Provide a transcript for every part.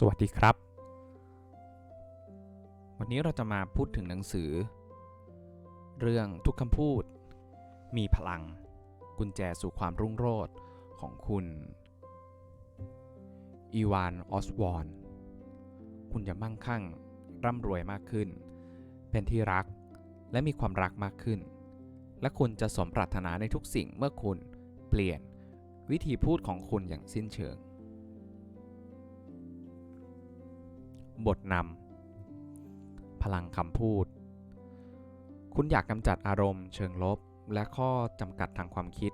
สวัสดีครับ วันนี้เราจะมาพูดถึงหนังสือ เรื่องทุกคำพูด มีพลัง กุญแจสู่ความรุ่งโรจน์ของคุณ อีวานออสวอนคุณจะมั่งคั่ง ร่ำรวยมากขึ้น เป็นที่รักและมีความรักมากขึ้น และคุณจะสมปรารถนาในทุกสิ่งเมื่อคุณเปลี่ยนวิธีพูดของคุณอย่างสิ้นเชิง บทนำพลังคำพูด คุณอยากกำจัดอารมณ์เชิงลบ และข้อจำกัดทางความคิด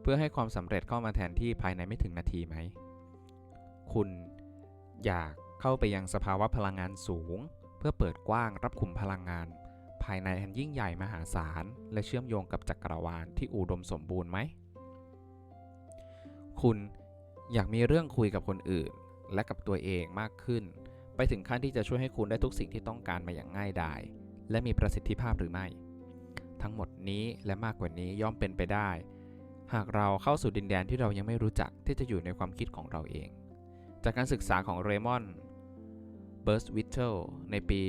เพื่อให้ความสำเร็จเข้ามาแทนที่ภายในไม่ถึงนาทีไหม คุณอยากเข้าไปยังสภาวะพลังงานสูง เพื่อเปิดกว้างรับคุมพลังงาน ภายในอันยิ่งใหญ่มหาศาล และเชื่อมโยงกับจักรวาลที่อุดมสมบูรณ์ไหม คุณอยากมีเรื่องคุยกับคนอื่นและกับตัวเองมากขึ้น ไปถึงขั้นที่จะช่วยให้คุณได้ทุกสิ่งที่ต้องการมาอย่างง่ายดาย และมีประสิทธิภาพหรือไม่ ทั้งหมดนี้และมากกว่านี้ย่อมเป็นไปได้ หากเราเข้าสู่ดินแดนที่เรายังไม่รู้จักที่จะอยู่ในความคิดของเราเอง จากการศึกษาของเรมอนเบิร์สวิทเทลในปี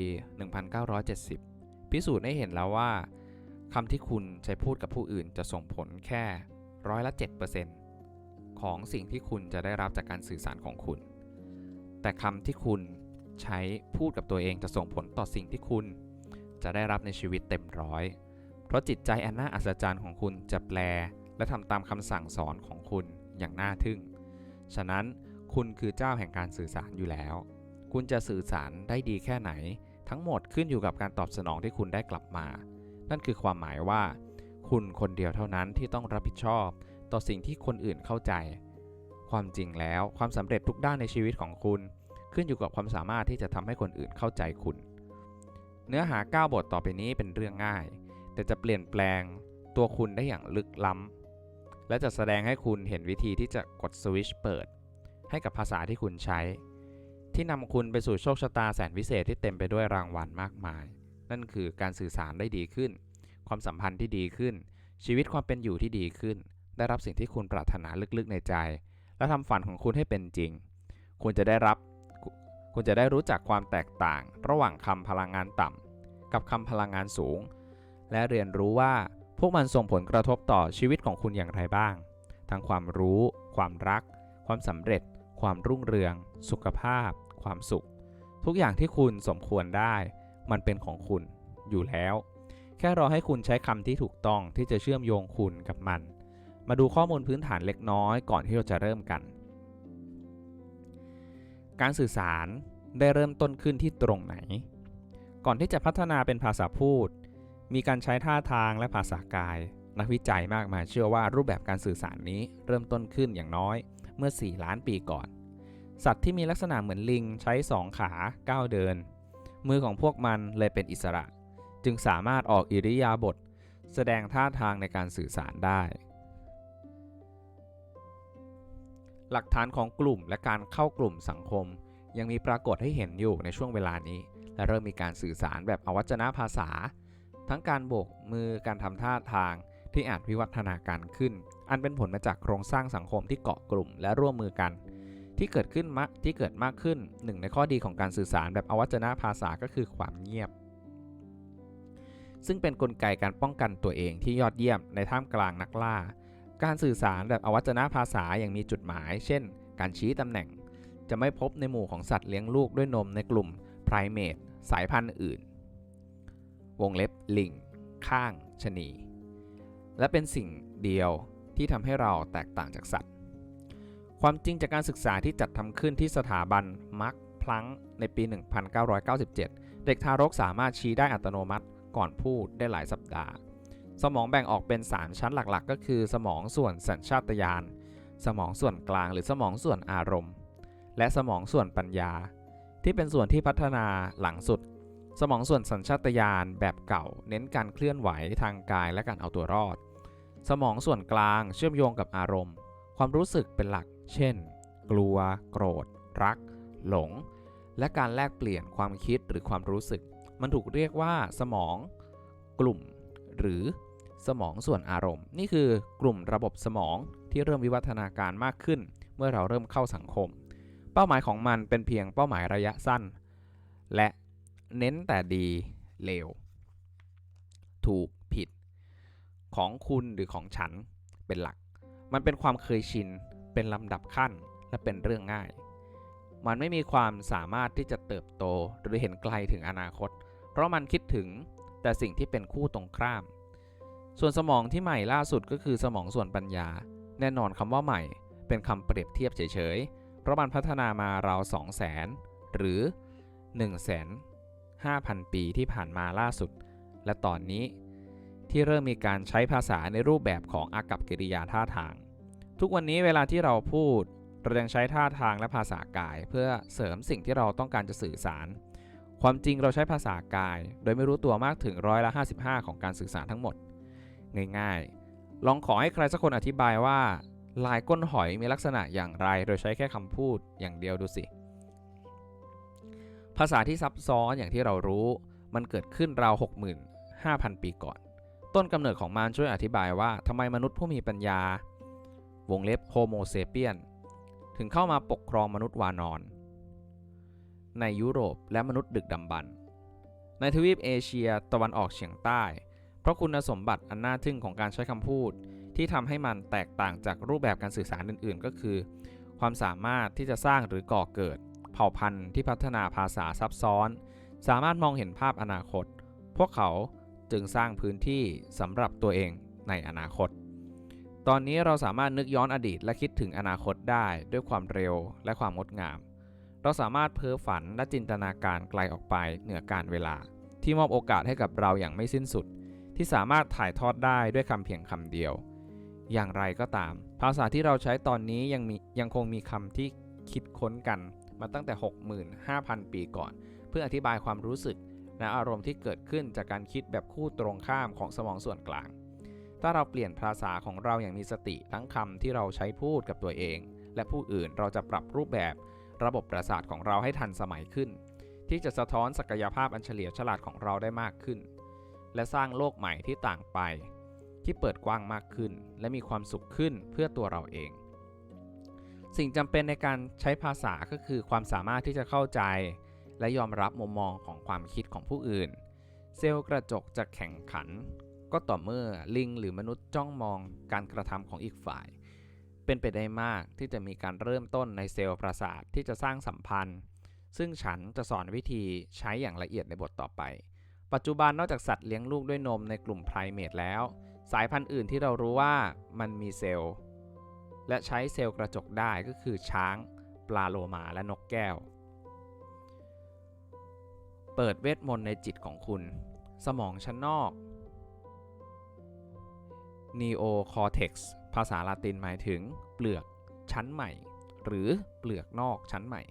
1970 พิสูจน์ให้เห็นแล้วว่าคำที่คุณใช้พูดกับผู้อื่นจะส่งผลแค่ร้อยละ 7%ของสิ่งที่คุณจะได้รับจากการสื่อสารของคุณ แต่คำที่คุณ ใช้พูดกับตัวเองจะส่งผลต่อสิ่งที่คุณ จะได้รับในชีวิตเต็มร้อย เพราะจิตใจอันน่าอัศจรรย์ของคุณจะแปล และทำตามคำสั่งสอนของคุณอย่างน่าทึ่ง ฉะนั้นคุณคือเจ้าแห่งการสื่อสารอยู่แล้ว คุณจะสื่อสารได้ดีแค่ไหน ทั้งหมดขึ้นอยู่กับการตอบสนองที่คุณได้กลับมา นั่นคือความหมายว่า คุณคนเดียวเท่านั้นที่ต้องรับผิดชอบ ต่อสิ่งที่คนอื่นเข้าใจ ความจริงแล้วความสำเร็จทุกด้านในชีวิตของคุณ ขึ้นอยู่กับความสามารถที่จะทำให้คนอื่นเข้าใจคุณ เนื้อหา 9 บทต่อไปนี้เป็นเรื่องง่าย แต่จะเปลี่ยนแปลงตัวคุณได้อย่างลึกล้ำและจะแสดงให้คุณเห็นวิธีที่จะกดสวิตช์เปิด ให้กับภาษาที่คุณใช้ ที่นำคุณไปสู่โชคชะตาแสนวิเศษที่เต็มไปด้วยรางวัลมากมาย นั่นคือการสื่อสารได้ดีขึ้น ความสัมพันธ์ที่ดีขึ้น ชีวิตความเป็นอยู่ที่ดีขึ้น ได้รับสิ่งที่คุณปรารถนาลึกๆในใจ และทำฝันของคุณให้เป็นจริง คุณจะได้รับ คุณจะได้รู้จักความแตกต่าง ระหว่างคำพลังงานต่ำกับคำพลังงานสูง และเรียนรู้ว่าพวกมันส่งผลกระทบต่อชีวิตของคุณอย่างไรบ้าง ทั้งความรู้ ความรัก ความสำเร็จ ความรุ่งเรือง สุขภาพ ความสุข ทุกอย่างที่คุณสมควรได้ มันเป็นของคุณอยู่แล้ว แค่รอให้คุณใช้คำที่ถูกต้องที่จะเชื่อมโยงคุณกับมัน มาดูข้อมูลพื้นฐานเล็กน้อยก่อนที่เราจะเริ่มกัน การสื่อสารได้เริ่มต้นขึ้นที่ตรงไหน ก่อนที่จะพัฒนาเป็นภาษาพูด มีการใช้ท่าทางและภาษากาย นักวิจัยมากมายเชื่อว่ารูปแบบการสื่อสารนี้เริ่มต้นขึ้นอย่างน้อยเมื่อ 4 ล้านปีก่อน สัตว์ที่มีลักษณะเหมือนลิงใช้สองขาก้าวเดิน มือของพวกมันเลยเป็นอิสระ จึงสามารถออกอิริยาบถแสดงท่าทางในการสื่อสารได้ หลักฐานของกลุ่มและการเข้ากลุ่มสังคม ยังมีปรากฏให้เห็นอยู่ในช่วงเวลานี้ และเริ่มมีการสื่อสารแบบอวัจนภาษา ทั้งการโบกมือการทำท่าทางที่อาจวิวัฒนาการขึ้น อันเป็นผลมาจากโครงสร้างสังคมที่เกาะกลุ่มและร่วมมือกัน ที่เกิดขึ้นมะที่เกิดมากขึ้นหนึ่งในข้อดีของการสื่อสารแบบอวัจนภาษาก็คือความเงียบ ซึ่งเป็นนกลไกการป้องกันตัวเองที่ยอดเยี่ยมในท่ามกลางนักล่า การสื่อสารแบบอวัจนภาษาอย่างมีจุดหมาย เช่น การชี้ตำแหน่ง จะไม่พบในหมู่ของสัตว์เลี้ยงลูกด้วยนมในกลุ่มไพรเมตสายพันธุ์อื่น วงเล็บลิง ข้าง ชนี และเป็นสิ่งเดียวที่ทำให้เราแตกต่างจากสัตว์ ความจริงจากการศึกษาที่จัดทำขึ้นที่สถาบันมาร์คพลังในปี 1997 เด็กทารกสามารถชี้ได้อัตโนมัติก่อนพูดได้หลายสัปดาห์ สมองแบ่งออกเป็น 3 ชั้นหลักๆ ก็คือ สมองส่วนสัญชาตญาณ สมองส่วนกลางหรือสมองส่วนอารมณ์ และสมองส่วนปัญญา ที่เป็นส่วนที่พัฒนาหลังสุด สมองส่วนสัญชาตญาณแบบเก่า เน้นการเคลื่อนไหวทางกายและการเอาตัวรอด สมองส่วนกลางเชื่อมโยงกับอารมณ์ ความรู้สึกเป็นหลัก เช่น กลัว โกรธ รัก หลง และการแลกเปลี่ยนความคิดหรือความรู้สึก มันถูกเรียกว่า สมอง กลุ่ม หรือ สมองส่วนอารมณ์ นี่คือกลุ่มระบบสมองที่เริ่มวิวัฒนาการมากขึ้น เมื่อเราเริ่มเข้าสังคม เป้าหมายของมันเป็นเพียงเป้าหมายระยะสั้น และเน้นแต่ดีเลวถูกผิด ของคุณหรือของฉันเป็นหลัก มันเป็นความเคยชิน เป็นลำดับขั้นและเป็นเรื่องง่าย มันไม่มีความสามารถที่จะเติบโตหรือเห็นไกลถึงอนาคต เพราะมันคิดถึงแต่สิ่งที่เป็นคู่ตรงข้าม ส่วนสมองที่ใหม่ล่าสุดก็คือสมองส่วนปัญญา แน่นอนคำว่าใหม่ เป็นคำเปรียบเทียบเฉยๆ เพราะมันพัฒนามาราว2 0 0แสนหรือ 1 5 0 0 0 ปีที่ผ่านมาล่าสุด และตอนนี้ ที่เริ่มมีการใช้ภาษาในรูปแบบของอากับกิริยาท่าทาง ทุกวันนี้เวลาที่เราพูดเรายังใช้ท่าทางและภาษากาย เพื่อเสริมสิ่งที่เราต้องการจะสื่อสาร ความจริงเราใช้ภาษากาย โดยไม่รู้ตัวมากถึงร้อยละ 55 ของการสื่อสารทั้งหมด ง่ายๆ ลองขอให้ใครสักคนอธิบายว่า ลายก้นหอยมีลักษณะอย่างไร โดยใช้แค่คำพูดอย่างเดียวดูสิ ภาษาที่ซับซ้อนอย่างที่เรารู้มันเกิดขึ้นราว 65,000 ปีก่อน ต้นกำเนิดของมันช่วยอธิบายว่าทำไมมนุษย์ผู้มีปัญญา วงเล็บโฮโมเซเปียนถึงเข้ามาปกครองมนุษย์วานอน ในยุโรปและมนุษย์ดึกดำบรรในทวีปเอเชียตะวันออกเฉียงใต้ เพราะคุณสมบัติอันน่าทึ่งของการใช้คำพูด ที่ทำให้มันแตกต่างจากรูปแบบการสื่อสารอื่น ๆ ก็คือ ความสามารถที่จะสร้างหรือก่อเกิด เผ่าพันธุ์ที่พัฒนาภาษาซับซ้อน สามารถมองเห็นภาพอนาคต พวกเขาจึงสร้างพื้นที่สำหรับตัวเองในอนาคต ตอนนี้เราสามารถนึกย้อนอดีตและคิดถึงอนาคตได้ด้วยความเร็วและความงดงาม เราสามารถเพ้อฝันและจินตนาการไกลออกไปเหนือการเวลา ที่มอบโอกาสให้กับเราอย่างไม่สิ้นสุด ที่สามารถถ่ายทอดได้ด้วยคำเพียงคำเดียว อย่างไรก็ตาม ภาษาที่เราใช้ตอนนี้ยังมียังคงมีคำที่คิดค้นกันมาตั้งแต่ 65,000 ปีก่อน เพื่ออธิบายความรู้สึก และอารมณ์ที่เกิดขึ้นจากการคิดแบบคู่ตรงข้ามของสมองส่วนกลาง ถ้าเราเปลี่ยนภาษาของเราอย่างมีสติทั้งคำที่เราใช้พูดกับตัวเอง และผู้อื่นเราจะปรับรูปแบบ ระบบประสาทของเราให้ทันสมัยขึ้น ที่จะสะท้อนศักยภาพอันเฉลียวฉลาดของเราได้มากขึ้น และสร้างโลกใหม่ที่ต่างไป ที่เปิดกว้างมากขึ้น และมีความสุขขึ้นเพื่อตัวเราเอง สิ่งจำเป็นในการใช้ภาษาก็คือความสามารถที่จะเข้าใจ และยอมรับมุมมองของความคิดของผู้อื่น เซลล์กระจกจะแข่งขัน ก็ต่อเมื่อลิงหรือมนุษย์จ้องมองการกระทำของอีกฝ่าย เป็นไปได้มากที่จะมีการเริ่มต้นในเซลล์ประสาทที่จะสร้างสัมพันธ์ซึ่งฉันจะสอนวิธีใช้อย่างละเอียดในบทต่อไป ปัจจุบันนอกจากสัตว์เลี้ยงลูกด้วยนมในกลุ่มไพรเมทแล้ว สายพันธุ์อื่นที่เรารู้ว่ามันมีเซลล์ และใช้เซลล์กระจกได้ก็คือช้าง ปลาโลมาและนกแก้ว เปิดเวทมนต์ในจิตของคุณ สมองชั้นนอก neocortex ภาษาลาตินหมายถึงเปลือกชั้นใหม่ หรือเปลือกนอกชั้นใหม่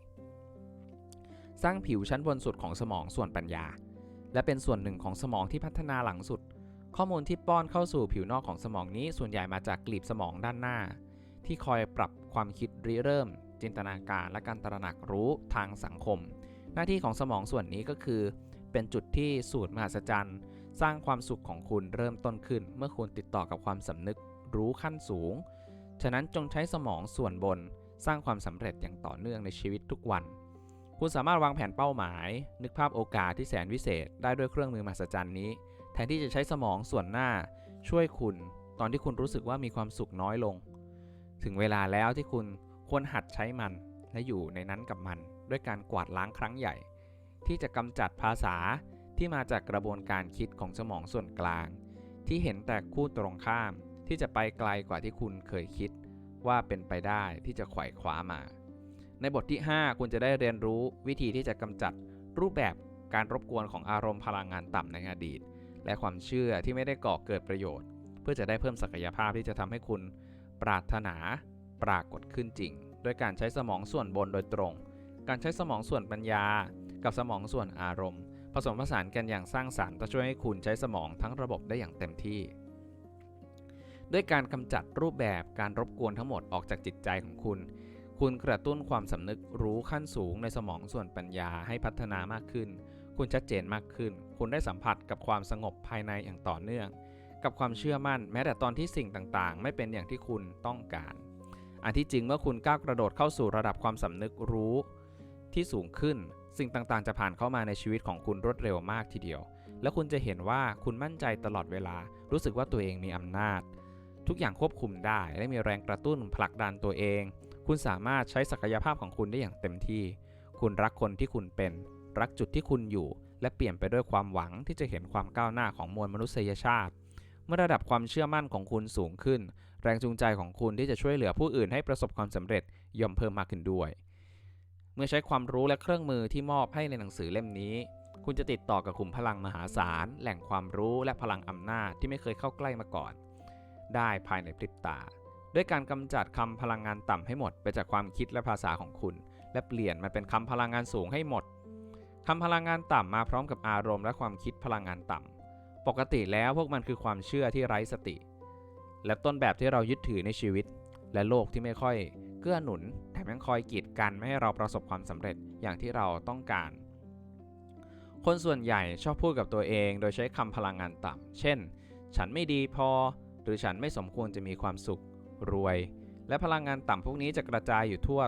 สร้างผิวชั้นบนสุดของสมองส่วนปัญญา และเป็นส่วนหนึ่งของสมองที่พัฒนาหลังสุด ข้อมูลที่ป้อนเข้าสู่ผิวนอกของสมองนี้ส่วนใหญ่มาจากกลีบสมองด้านหน้า ที่คอยปรับความคิดริเริ่ม จินตนาการและการตระหนักรู้ทางสังคม หน้าที่ของสมองส่วนนี้ก็คือ เป็นจุดที่สูตรมหัศจรรย์ สร้างความสุขของคุณเริ่มต้นขึ้น เมื่อคุณติดต่อกับความสำนึกรู้ขั้นสูง ฉะนั้นจงใช้สมองส่วนบน สร้างความสำเร็จอย่างต่อเนื่องในชีวิตทุกวัน คุณสามารถวางแผนเป้าหมาย นึกภาพโอกาสที่แสนวิเศษ ได้ด้วยเครื่องมือมหัศจรรย์นี้ แทนที่จะใช้สมองส่วนหน้า ช่วยคุณ ตอนที่คุณรู้สึกว่ามีความสุขน้อยลง ถึงเวลาแล้วที่คุณควรหัดใช้มัน และอยู่ในนั้นกับมัน ด้วยการกวาดล้างครั้งใหญ่ ที่จะกำจัดภาษาที่มาจากกระบวนการคิดของสมองส่วนกลาง ที่เห็นแต่คู่ตรงข้าม ที่จะไปไกลกว่าที่คุณเคยคิด ว่าเป็นไปได้ที่จะไขว่คว้ามา ในบทที่ 5 คุณจะได้เรียนรู้วิธีที่จะกำจัดรูปแบบการรบกวนของอารมณ์พลังงานต่ำในอดีต และความเชื่อที่ไม่ได้ก่อเกิดประโยชน์ เพื่อจะได้เพิ่มศักยภาพที่จะทำให้คุณปรารถนาปรากฏขึ้นจริงโดยการใช้สมองส่วนบนโดยตรง การใช้สมองส่วนปัญญา กับสมองส่วนอารมณ์ ผสมผสานกันอย่างสร้างสรรค์จะช่วยให้คุณใช้สมองทั้งระบบได้อย่างเต็มที่ ด้วยการกำจัดรูปแบบการรบกวนทั้งหมดออกจากจิตใจของคุณ คุณกระตุ้นความสำนึกรู้ขั้นสูงในสมองส่วนปัญญาให้พัฒนามากขึ้น คุณชัดเจนมากขึ้น คุณได้สัมผัสกับความสงบภายในอย่างต่อเนื่อง กับความเชื่อมั่นแม้แต่ตอนที่สิ่งต่างๆ ไม่เป็นอย่างที่คุณต้องการ อันที่จริงเมื่อคุณก้าวกระโดดเข้าสู่ระดับความสำนึกรู้ที่สูงขึ้น สิ่งต่างๆ จะผ่านเข้ามาในชีวิตของคุณรวดเร็วมากทีเดียว แล้วคุณจะเห็นว่าคุณมั่นใจตลอดเวลา รู้สึกว่าตัวเองมีอำนาจ ทุกอย่างควบคุมได้และมีแรงกระตุ้นผลักดันตัวเอง คุณสามารถใช้ศักยภาพของคุณได้อย่างเต็มที่ คุณรักคนที่คุณเป็น รักจุดที่คุณอยู่ และเปลี่ยนไปด้วยความหวังที่จะเห็นความก้าวหน้าของมวลมนุษยชาติ เมื่อระดับความเชื่อมั่นของคุณสูงขึ้น แรงจูงใจของคุณที่จะช่วยเหลือผู้อื่นให้ประสบความสำเร็จย่อมเพิ่มมากขึ้นด้วย เมื่อใช้ความรู้และเครื่องมือที่มอบให้ในหนังสือเล่มนี้ คุณจะติดต่อกับขุมพลังมหาศาล แหล่งความรู้และพลังอำนาจที่ไม่เคยเข้าใกล้มาก่อน ได้ภายในพริบตา ด้วยการกำจัดคำพลังงานต่ำให้หมด ไปจากความคิดและภาษาของคุณ และเปลี่ยนมันเป็นคำพลังงานสูงให้หมดคำพลังงานต่ำมาพร้อมกับอารมณ์และความคิดพลังงานต่ำปกติแล้วพวกมันคือความเชื่อที่ไร้สติ และต้นแบบที่เรายึดถือในชีวิต และโลกที่ไม่ค่อย เกื้อหนุนแถมยังคอยกีดกันไม่ให้เราประสบความสำเร็จอย่างที่เราต้องการ คนส่วนใหญ่ชอบพูดกับตัวเอง โดยใช้คำพลังงานต่ำเช่น ฉันไม่ดีพอ หรือฉันไม่สมควรจะมีความสุข รวย และพลังงานต่ำพวกนี้จะกระจายอยู่ทั่ว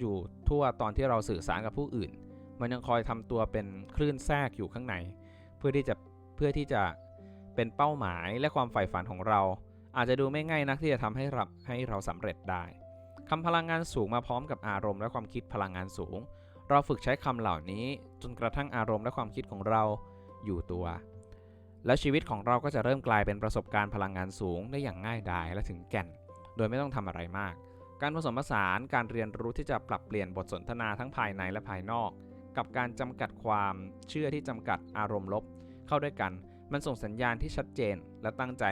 อยู่ทั่วตอนที่เราสื่อสารกับผู้อื่น มันยังคอยทำตัวเป็นคลื่นแทรกอยู่ข้างใน เพื่อที่จะเพื่อที่จะเป็นเป้าหมายและความใฝ่ฝันของเรา อาจจะดูไม่ง่ายนักที่จะทำให้เราให้เราสำเร็จได้คำพลังงานสูงมาพร้อมกับอารมณ์และความคิดพลังงานสูง เราฝึกใช้คำเหล่านี้จนกระทั่งอารมณ์และความคิดของเราอยู่ตัว และชีวิตของเราก็จะเริ่มกลายเป็นประสบการณ์พลังงานสูงได้อย่างง่ายดายและถึงแก่น โดยไม่ต้องทำอะไรมาก การผสมผสานการเรียนรู้ที่จะปรับเปลี่ยนบทสนทนาทั้งภายในและภายนอก กับการจำกัดความเชื่อที่จำกัดอารมณ์ลบ เข้าด้วยกัน มันส่งสัญญาณที่ชัดเจนและตั้งใจ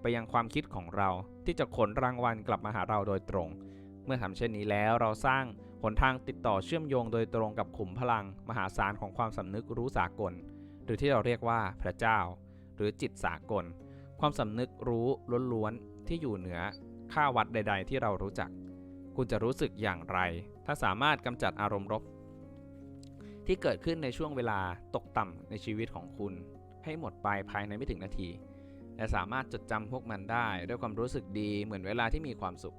ไปยังความคิดของเราที่จะขนรางวัลกลับมาหาเราโดยตรง เมื่อทำเช่นนี้แล้วเราสร้างหนทางติดต่อเชื่อมโยงโดยตรงกับขุมพลัง มหาศาลของความสำนึกรู้สากล หรือที่เราเรียกว่าพระเจ้า หรือจิตสากล ความสำนึกรู้ล้วน ที่อยู่เหนือค่าวัดใด ๆ ที่เรารู้จัก คุณจะรู้สึกอย่างไร ถ้าสามารถกำจัดอารมณ์รบที่เกิดขึ้นในช่วงเวลาตกต่ำในชีวิตของคุณ ให้หมดไปภายในไม่ถึงนาที และสามารถจดจำพวกมันได้ ด้วยความรู้สึกดีเหมือนเวลาที่มีความสุข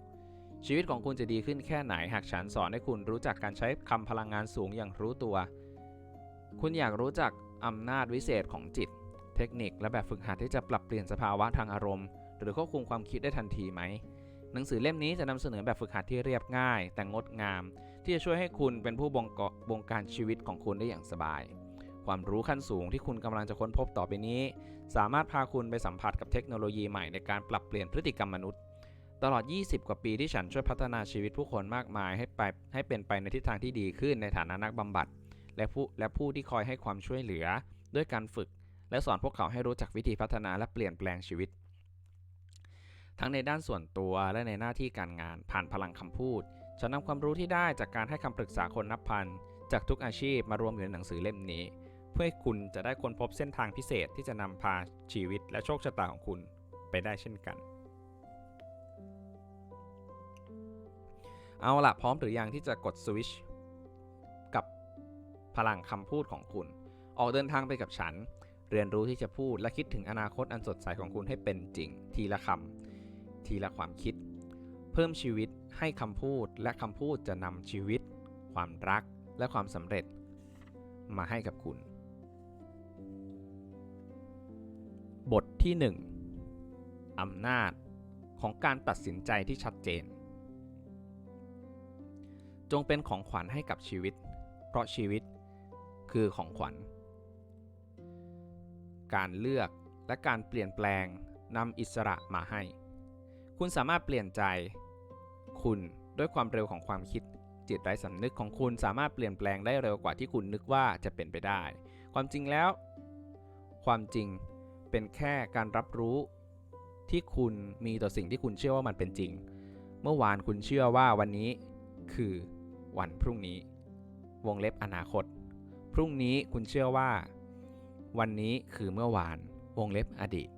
ชีวิตของคุณจะดีขึ้นแค่ไหนหากฉันสอนให้คุณรู้จักการใช้คำพลังงานสูงอย่างรู้ตัว คุณอยากรู้จักอำนาจวิเศษของจิต เทคนิคและแบบฝึกหัดที่จะปรับเปลี่ยนสภาวะทางอารมณ์ หรือควบคุมความคิดได้ทันทีไหม หนังสือเล่มนี้จะนำเสนอแบบฝึกหัดที่เรียบง่าย แต่งดงาม ที่จะช่วยให้คุณเป็นผู้บงกบงการชีวิตของคุณได้อย่างสบาย ความรู้ขั้นสูงที่คุณกำลังจะค้นพบต่อไปนี้ สามารถพาคุณไปสัมผัสกับเทคโนโลยีใหม่ในการปรับเปลี่ยนพฤติกรรมมนุษย์ ตลอด 20 กว่าปีที่ฉันช่วยพัฒนาชีวิตผู้คนมากมายให้ไปให้เป็นไปในทิศทางที่ดีขึ้นในฐานะนักบำบัดและผู้และผู้ที่คอยให้ความช่วยเหลือ ด้วยการฝึก และสอนพวกเขาให้รู้จักวิธีพัฒนาและเปลี่ยนแปลงชีวิต ทั้งในด้านส่วนตัวและในหน้าที่การงานผ่านพลังคำพูด ฉันนำความรู้ที่ได้จากการให้คำปรึกษาคนนับพัน จากทุกอาชีพมารวมอยู่ในหนังสือเล่มนี้ เพื่อให้คุณจะได้ค้นพบเส้นทางพิเศษที่จะนำพาชีวิตและโชคชะตาของคุณไปได้เช่นกัน เอาละพร้อมหรือยังที่จะกดสวิชกับพลังคำพูดของคุณ ออกเดินทางไปกับฉัน เรียนรู้ที่จะพูดและคิดถึงอนาคตอันสดใสของคุณให้เป็นจริง ทีละคำ ทีละความคิด เพิ่มชีวิตให้คำพูดและคำพูดจะนำชีวิต ความรักและความสำเร็จ มาให้กับคุณ บทที่ 1อำนาจของการตัดสินใจที่ชัดเจน จงเป็นของขวัญให้กับชีวิต เพราะชีวิตคือของขวัญ การเลือกและการเปลี่ยนแปลงนำอิสระมาให้ คุณสามารถเปลี่ยนใจ คุณด้วยความเร็วของความคิดจิตไร้สำนึกของคุณสามารถเปลี่ยนแปลงได้เร็วกว่าที่คุณนึกว่าจะเป็นไปได้ ความจริงแล้ว ความจริงเป็นแค่การรับรู้ที่คุณมีต่อสิ่งที่คุณเชื่อว่ามันเป็นจริง เมื่อวานคุณเชื่อว่าวันนี้คือวันพรุ่งนี้ วงเล็บอนาคต พรุ่งนี้คุณเชื่อว่า วันนี้คือเมื่อวาน วงเล็บอดีต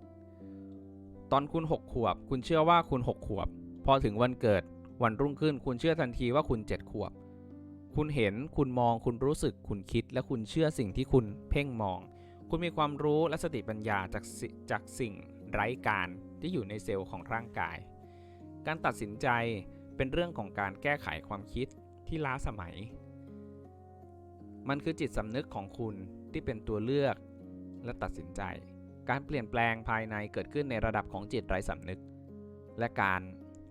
ตอนคุณ 6 ขวบ คุณเชื่อว่าคุณ 6 ขวบ พอถึงวันเกิดวันรุ่งขึ้น คุณเชื่อทันทีว่าคุณ 7 ขวบ คุณเห็นคุณมองคุณรู้สึกคุณคิด และคุณเชื่อสิ่งที่คุณเพ่งมอง คุณมีความรู้และสติปัญญาจากจากสิ่งไร้การที่อยู่ในเซลล์ของร่างกาย การตัดสินใจเป็นเรื่องของการแก้ไขความคิดที่ล้าสมัย มันคือจิตสำนึกของคุณที่เป็นตัวเลือกและตัดสินใจ การเปลี่ยนแปลงภายในเกิดขึ้นในระดับของจิตไร้สำนึก และการ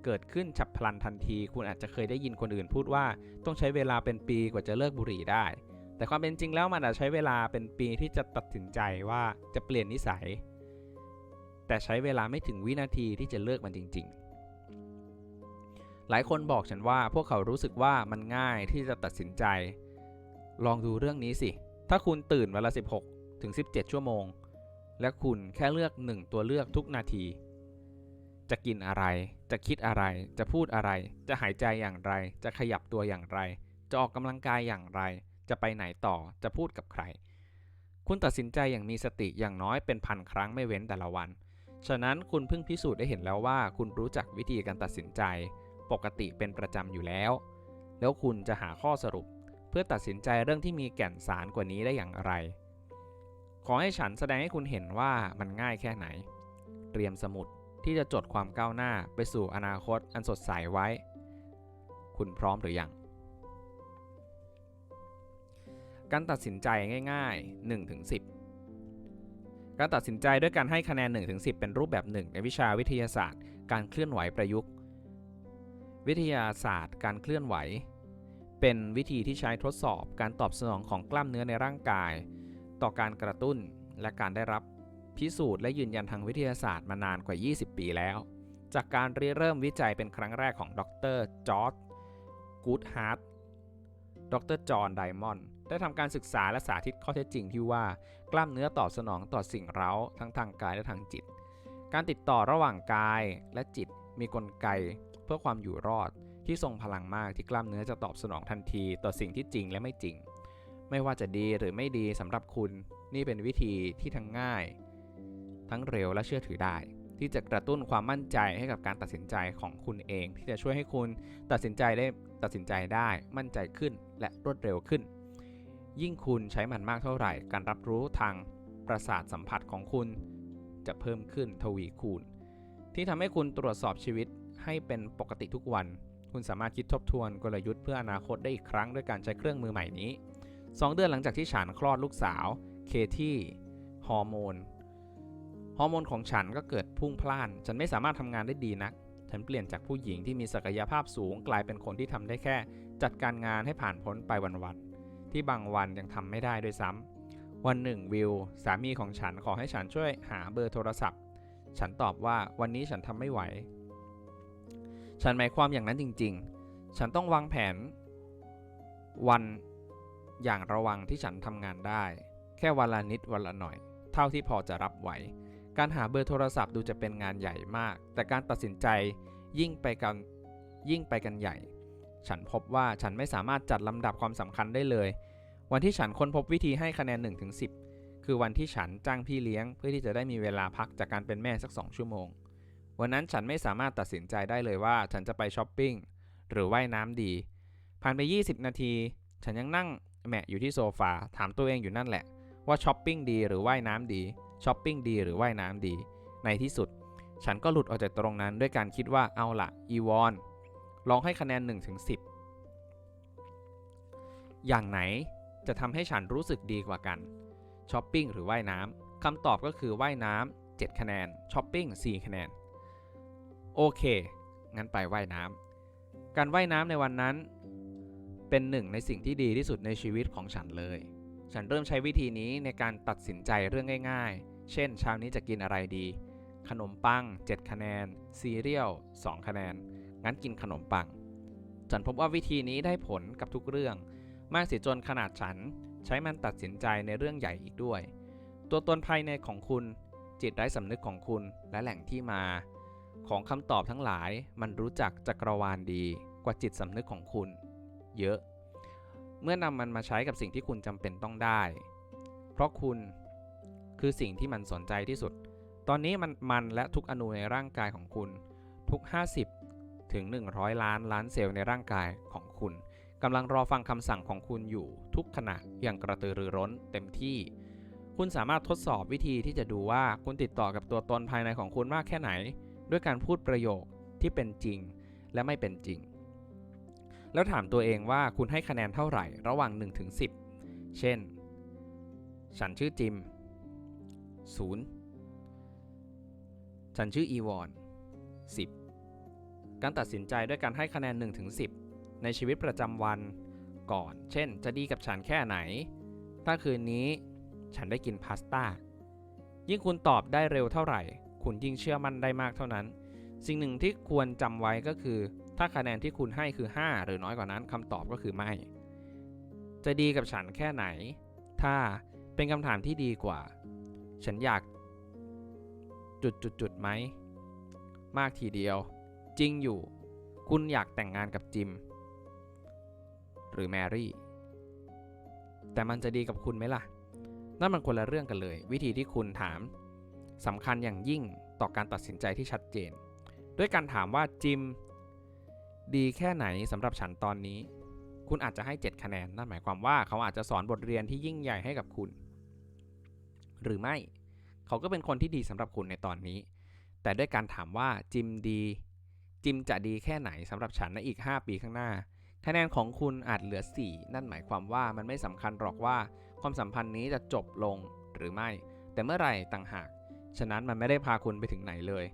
เกิดขึ้นฉับพลันทันที คุณอาจจะเคยได้ยินคนอื่นพูดว่าต้องใช้เวลาเป็นปีกว่าจะเลิกบุหรี่ได้ แต่ความเป็นจริงแล้วมันอาจใช้เวลาเป็นปีที่จะตัดสินใจว่าจะเปลี่ยนนิสัย แต่ใช้เวลาไม่ถึงวินาทีที่จะเลิกมันจริง ๆ หลายคนบอกฉันว่าพวกเขารู้สึกว่ามันง่ายที่จะตัดสินใจ ลองดูเรื่องนี้สิ ถ้าคุณตื่นเวลา 16 ถึง 17 ชั่วโมง และคุณแค่เลือกหนึ่งตัวเลือกทุกนาที จะกินอะไร จะคิดอะไร จะพูดอะไร จะหายใจอย่างไร จะขยับตัวอย่างไร จะออกกำลังกายอย่างไร จะไปไหนต่อ จะพูดกับใคร คุณตัดสินใจอย่างมีสติอย่างน้อยเป็นพันครั้งไม่เว้นแต่ละวัน ฉะนั้นคุณเพิ่งพิสูจน์ได้เห็นแล้วว่า คุณรู้จักวิธีการตัดสินใจ ปกติเป็นประจำอยู่แล้ว แล้วคุณจะหาข้อสรุป เพื่อตัดสินใจเรื่องที่มีแก่นสารกว่านี้ได้อย่างไร ขอให้ฉันแสดงให้คุณเห็นว่ามันง่ายแค่ไหน เตรียมสมุดที่จะจดความก้าวหน้าไปสู่อนาคตอันสดใสไว้ คุณพร้อมหรือยัง การตัดสินใจง่ายๆ 1-10ถึง10การตัดสินใจด้วยการให้คะแนน1ถึง10 เป็นรูปแบบหนึ่งในวิชาวิทยาศาสตร์ การเคลื่อนไหวประยุกต์ วิทยาศาสตร์ การเคลื่อนไหว เป็นวิธีที่ใช้ทดสอบการตอบสนองของกล้ามเนื้อในร่างกาย ต่อการกระตุ้นและการได้รับพิสูจน์และยืนยันทางวิทยาศาสตร์มานานกว่า 20 ปีแล้ว จากการริเริ่มวิจัยเป็นครั้งแรกของดรจอร์จกูดฮาร์ดดรจอห์นไดมอนด์ได้ทำการศึกษาและสาธิตข้อเท็จจริงที่ว่ากล้ามเนื้อตอบสนองต่อสิ่งเร้าทั้งทางกายและทางจิต การติดต่อระหว่างกายและจิตมีกลไกเพื่อความอยู่รอดที่ทรงพลังมากที่กล้ามเนื้อจะตอบสนองทันทีต่อสิ่งที่จริงและไม่จริง ไม่ว่าจะดีหรือไม่ดีสำหรับคุณ นี่เป็นวิธีที่ทั้งง่าย ทั้งเร็วและเชื่อถือได้ ที่จะกระตุ้นความมั่นใจให้กับการตัดสินใจของคุณเอง ที่จะช่วยให้คุณตัดสินใจได้ตัดสินใจได้ มั่นใจขึ้นและรวดเร็วขึ้น ยิ่งคุณใช้มันมากเท่าไหร่ การรับรู้ทางประสาทสัมผัสของคุณ จะเพิ่มขึ้นทวีคูณ ที่ทำให้คุณตรวจสอบชีวิตให้เป็นปกติทุกวัน คุณสามารถคิดทบทวนกลยุทธ์เพื่ออนาคตได้อีกครั้งด้วยการใช้เครื่องมือใหม่นี้ 2 เดือนหลังจากที่ฉันคลอดลูกสาว เคที่ฮอร์โมน ฮอร์โมนของฉันก็เกิดพุ่งพล่าน ฉันไม่สามารถทำงานได้ดีนัก ฉันเปลี่ยนจากผู้หญิงที่มีศักยภาพสูงกลายเป็นคนที่ทำได้แค่ จัดการงานให้ผ่านพ้นไปวันๆ ที่บางวันยังทำไม่ได้ด้วยซ้ำ วันหนึ่งวิว สามีของฉันขอให้ฉันช่วยหาเบอร์โทรศัพท์ ฉันตอบว่าวันนี้ฉันทำไม่ไหว ฉันหมายความอย่างนั้นจริง ๆ ฉันต้องวางแผน วัน อย่างระวังที่ฉันทำงานได้ แค่วันละนิดวันละหน่อย เท่าที่พอจะรับไหว การหาเบอร์โทรศัพท์ดูจะเป็นงานใหญ่มาก แต่การตัดสินใจยิ่งไปกันยิ่งไปกันใหญ่ ฉันพบว่าฉันไม่สามารถจัดลำดับความสำคัญได้เลย วันที่ฉันค้นพบวิธีให้คะแนน1-10ถึงคือวันที่ฉันจ้างพี่เลี้ยง เพื่อที่จะได้มีเวลาพักจากการเป็นแม่สัก 2 ชั่วโมง วันนั้นฉันไม่สามารถตัดสินใจได้เลยว่า ฉันจะไปช้อปปิ้งหรือว่ายน้ำดี ผ่านไป 20 นาที ฉันยังนั่ง แมะอยู่ที่โซฟาถามตัวเองอยู่นั่นแหละ ว่าช้อปปิ้งดีหรือว่ายน้ำดีช้อปปิ้งดีหรือว่ายน้ำดี ในที่สุด ฉันก็หลุดออกจากตรงนั้นด้วยการคิดว่าเอาละอีวอนลองให้คะแนน1-10ถึง10อย่างไหนจะทำให้ฉันรู้สึกดีกว่ากันช้อปปิ้งหรือว่ายน้ำคำตอบก็คือว่ายน้ำ7คะแนนช้อปปิ้ง4คะแนน โอเค งั้นไปว่ายน้ำการว่ายน้ำในวันนั้น เป็นหนึ่งในสิ่งที่ดีที่สุดในชีวิตของฉันเลย ฉันเริ่มใช้วิธีนี้ในการตัดสินใจเรื่องง่าย ๆ เช่นเช้านี้จะกินอะไรดี ขนมปัง 7 คะแนน ซีเรียล 2 คะแนน งั้นกินขนมปัง ฉันพบว่าวิธีนี้ได้ผลกับทุกเรื่อง มากเสียจนขนาดฉันใช้มันตัดสินใจในเรื่องใหญ่อีกด้วย ตัวตนภายในของคุณ จิตไร้สำนึกของคุณ และแหล่งที่มา ของคำตอบทั้งหลาย มันรู้จักจักรวาลดีกว่าจิตสำนึกของคุณ เยอะ เมื่อนำมันมาใช้กับสิ่งที่คุณจำเป็นต้องได้ เพราะคุณคือสิ่งที่มันสนใจที่สุด ตอนนี้มันมันและทุกอนูในร่างกายของคุณ ทุก 50 ถึง 100 ล้านล้านเซลล์ในร่างกายของคุณกำลังรอฟังคำสั่งของคุณอยู่ทุกขณะอย่างกระตือรือร้นเต็มที่ คุณสามารถทดสอบวิธีที่จะดูว่าคุณติดต่อกับตัวตนภายในของคุณมากแค่ไหน ด้วยการพูดประโยคที่เป็นจริงและไม่เป็นจริง แล้วถามตัวเองว่าคุณให้คะแนนเท่าไหร่ระหว่าง1ถึง10เช่น ฉันชื่อจิม 0 ฉันชื่ออีวอน 10 การตัดสินใจด้วยการให้คะแนน1ถึง10ในชีวิตประจำวันก่อน เช่น จะดีกับฉันแค่ไหน ถ้าคืนนี้ฉันได้กินพาสต้า ยิ่งคุณตอบได้เร็วเท่าไหร่ คุณยิ่งเชื่อมั่นได้มากเท่านั้น สิ่งหนึ่งที่ควรจำไว้ก็คือ ถ้าคะแนนที่คุณให้คือ 5 หรือน้อยกว่านั้นคำตอบก็คือไม่ จะดีกับฉันแค่ไหน ถ้าเป็นคำถามที่ดีกว่า ฉันอยากจุดจุดจุดไหม มากทีเดียว จริงอยู่ คุณอยากแต่งงานกับจิม หรือแมรี่ แต่มันจะดีกับคุณไหมล่ะ นั่นมันคนละเรื่องกันเลย วิธีที่คุณถามสำคัญอย่างยิ่งต่อการตัดสินใจที่ชัดเจน ด้วยการถามว่าจิม ดีแค่ไหนสำหรับฉันตอนนี้ คุณอาจจะให้ 7 คะแนน นั่นหมายความว่าเขาอาจจะสอนบทเรียนที่ยิ่งใหญ่ให้กับคุณ หรือไม่เขาก็เป็นคนที่ดีสำหรับคุณในตอนนี้ แต่ด้วยการถามว่าจิมดีจิมจะดีแค่ไหนสำหรับฉันในอีก 5 ปีข้างหน้า คะแนนของคุณอาจเหลือ 4 นั่นหมายความว่ามันไม่สำคัญหรอกว่า ความสัมพันธ์นี้จะจบลงหรือไม่ แต่เมื่อไหร่ต่างหาก ฉะนั้นมันไม่ได้พาคุณไปถึงไหนเลย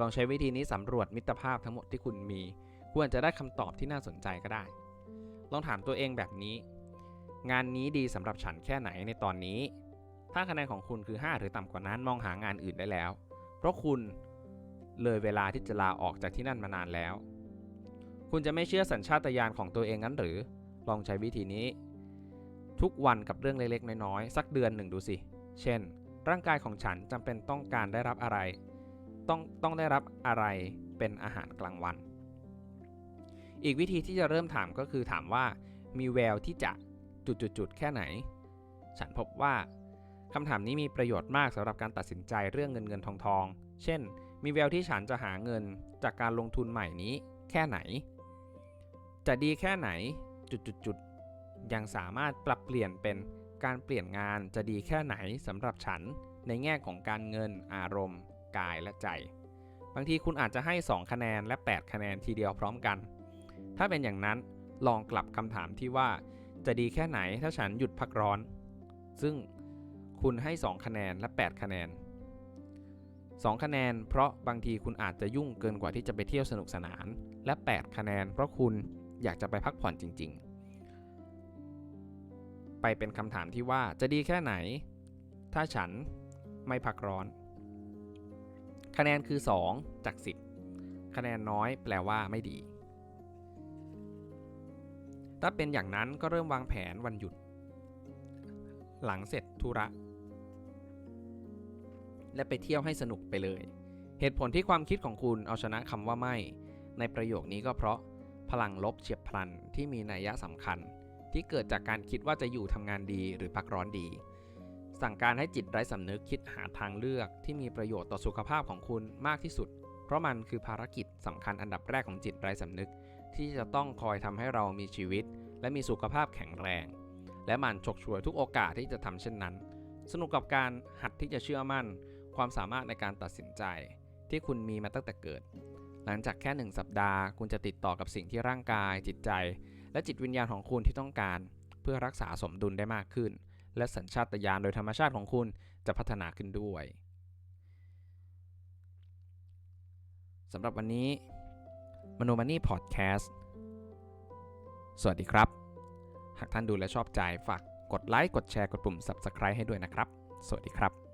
ลองใช้วิธีนี้สำรวจมิตรภาพทั้งหมดที่คุณมี ควรจะได้คำตอบที่น่าสนใจก็ได้ ลองถามตัวเองแบบนี้ งานนี้ดีสำหรับฉันแค่ไหนในตอนนี้ ถ้าคะแนนของคุณคือ 5 หรือต่ำกว่านั้นมองหางานอื่นได้แล้ว เพราะคุณเลยเวลาที่จะลาออกจากที่นั่นมานานแล้ว คุณจะไม่เชื่อสัญชาตญาณของตัวเองงั้นหรือ ลองใช้วิธีนี้ ทุกวันกับเรื่องเล็กๆ น้อยๆ สักเดือนหนึ่งดูสิ เช่น ร่างกายของฉันจำเป็นต้องการได้รับอะไร ต้องต้องได้รับอะไรเป็นอาหารกลางวัน อีกวิธีที่จะเริ่มถามก็คือถามว่ามีแววที่จะจุดๆแค่ไหน ฉันพบว่าคำถามนี้มีประโยชน์มากสำหรับการตัดสินใจเรื่องเงินเงินทองทอง เช่น มีแววที่ฉันจะหาเงินจากการลงทุนใหม่นี้แค่ไหน จะดีแค่ไหนจุดๆๆยังสามารถปรับเปลี่ยนเป็นการเปลี่ยนงานจะดีแค่ไหนสำหรับฉันในแง่ของการเงินอารมณ์ กายและใจ บางทีคุณอาจจะให้ 2 คะแนนและ 8 คะแนนทีเดียวพร้อมกัน ถ้าเป็นอย่างนั้นลองกลับคำถามที่ว่า จะดีแค่ไหนถ้าฉันหยุดพักร้อน ซึ่งคุณให้ 2 คะแนนและ 8 คะแนน 2 คะแนน เพราะบางทีคุณอาจจะยุ่งเกินกว่าที่จะไปเที่ยวสนุกสนาน และ 8 คะแนน เพราะคุณอยากจะไปพักผ่อนจริง ๆ ไปเป็นคำถามที่ว่าจะดีแค่ไหน ถ้าฉันไม่พักร้อน คะแนนคือ 2 จาก 10 คะแนนน้อยแปลว่าไม่ดี ถ้าเป็นอย่างนั้นก็เริ่มวางแผนวันหยุด หลังเสร็จธุระ และไปเที่ยวให้สนุกไปเลย เหตุผลที่ความคิดของคุณเอาชนะคำว่าไม่ ในประโยคนี้ก็เพราะพลังลบเฉียบพลันที่มีนัยยะสำคัญ ที่เกิดจากการคิดว่าจะอยู่ทำงานดีหรือพักร้อนดี สั่งการให้จิตไร้สำนึกคิดหาทางเลือกที่มีประโยชน์ต่อสุขภาพของคุณมากที่สุด เพราะมันคือภารกิจสำคัญอันดับแรกของจิตไร้สำนึก ที่จะต้องคอยทำให้เรามีชีวิต และมีสุขภาพแข็งแรง และมันฉกฉวยทุกโอกาสที่จะทำเช่นนั้น สนุกกับการหัดที่จะเชื่อมั่น ความสามารถในการตัดสินใจ ที่คุณมีมาตั้งแต่เกิด หลังจากแค่หนึ่งสัปดาห์ คุณจะติดต่อกับสิ่งที่ร่างกาย จิตใจ และจิตวิญญาณของคุณที่ต้องการ เพื่อรักษาสมดุลได้มากขึ้น และสัญชาตญาณโดยธรรมชาติของคุณจะพัฒนาขึ้นด้วยสำหรับวันนี้ มโนมันนี่พอดแคสต์สวัสดีครับ หากท่านดูและชอบใจฝากกดไลค์กดแชร์กดปุ่ม Subscribe ให้ด้วยนะครับ สวัสดีครับ